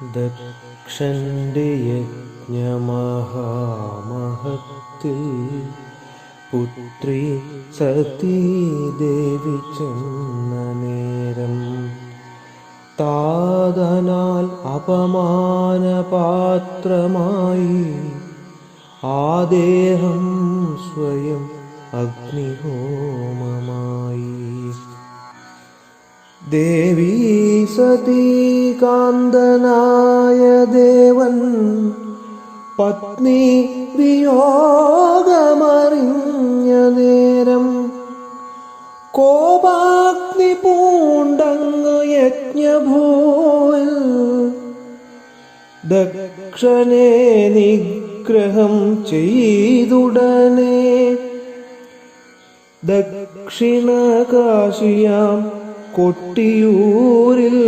ദക്ഷന്റെ യജ്ഞമഹാമഹത്തിൽ പുത്രി സതീദേവി ചെന്ന നേരം താതനാൽ അപമാനപാത്രമായി ആ ദേഹം സ്വയം അഗ്നിഹോമമായി. ദേവീ സതീകാന്തനായ ദേവൻ പത്നി വിയോഗമറിഞ്ഞ നേരം കോപാഗ്നി പൂണ്ടങ്ങ് യജ്ഞഭൂവിൽ ദക്ഷനെ നിഗ്രഹം ചെയ്തുടനെ. ദക്ഷിണകാശിയാം കൊട്ടിയൂരിൽ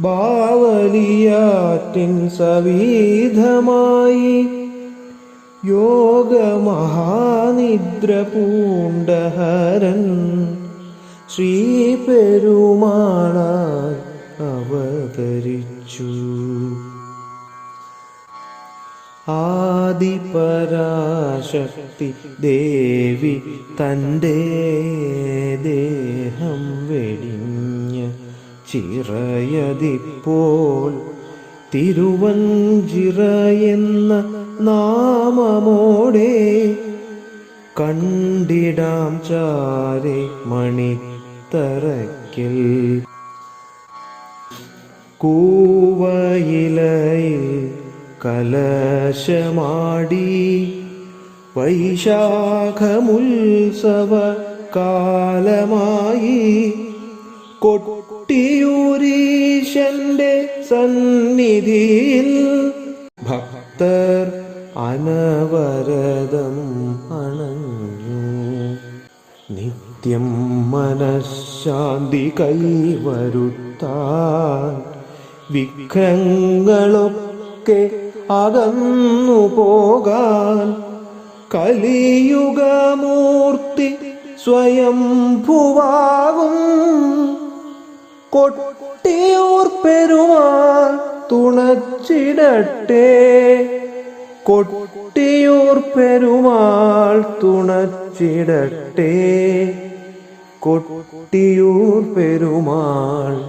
ബാവലിയാറ്റിൻ സവീധമായി യോഗമഹാനിദ്ര പൂണ്ടഹരൻ ശ്രീപെരുമാളായി അവതരിച്ചു. ആദിപരാശക്തി ദേവി തന്റെ ദേഹം വെടിഞ്ഞ് ചിറയതിപ്പോൾ തിരുവഞ്ചിറ എന്ന നാമമോടെ കണ്ടിടാം ചാരെ മണിത്തറയ്ക്കൽ. കൂവയിലയിൽ കലശമാടി വൈശാഖമുത്സവ കാലമായി കൊട്ടിയൂരീശന്റെ സന്നിധിയിൽ ഭക്തർ അനവരതം അണഞ്ഞു. നിത്യം മനഃശാന്തി കൈവരുത്താൻ വിഘ്നങ്ങളൊക്കെ അകന്നു പോകാൻ കലിയുഗമൂർത്തി സ്വയം ഭുവാകും കൊട്ടിയൂർ പെരുമാൻ തുണച്ചിടട്ടെ. കൊട്ടിയൂർ പെരുമാൾ തുണച്ചിടട്ടെ. കൊട്ടിയൂർ പെരുമാൾ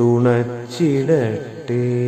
തുണച്ചിടട്ടെ.